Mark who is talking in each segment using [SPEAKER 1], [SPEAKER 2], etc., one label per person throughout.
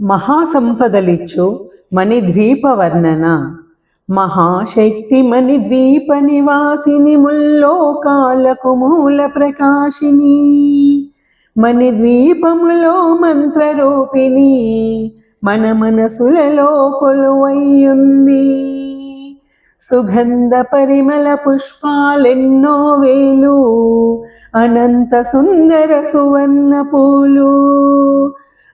[SPEAKER 1] మహాసంపదలిచ్చు మణిద్వీప వర్ణన మహాశక్తి మణిద్వీప నివాసిని ముల్లోకాలకు మూల ప్రకాశిని మణిద్వీపములో మంత్రరూపిణి మన మనసులలో కొలువయ్యుంది. సుగంధ పరిమళ పుష్పాలెన్నో వేలు అనంత సుందర సువర్ణ పూలు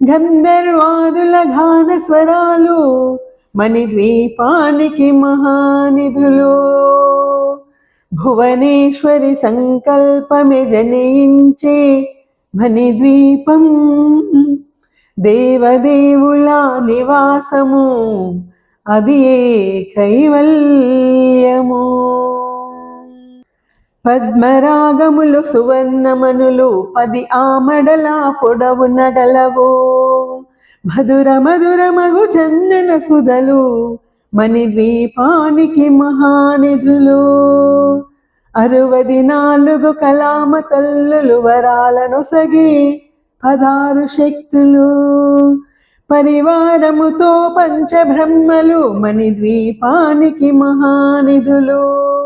[SPEAKER 1] గంధర్వాదుల గాన స్వరాలు మణిద్వీపానికి మహానిధులు. భువనేశ్వరి సంకల్పమే జనయించే మణిద్వీపం దేవదేవుల నివాసము అది ఏ పద్మరాగములు సువర్ణమనులు పది ఆమడల పొడవు నడలవో. మధుర మధుర మగు చందన సుధలు మణిద్వీపానికి మహానిధులు. అరువది నాలుగు కలామ తల్లులు వరాలను సగి పదారు శక్తులు. పరివారముతో పంచబ్రహ్మలు మణిద్వీపానికి మహానిధులు.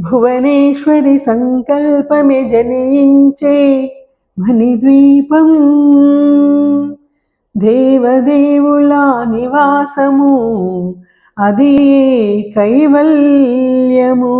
[SPEAKER 1] భువనేశ్వరి సంకల్పమే జనించే మణిద్వీపం దేవదేవుల నివాసము అది కైవల్యము.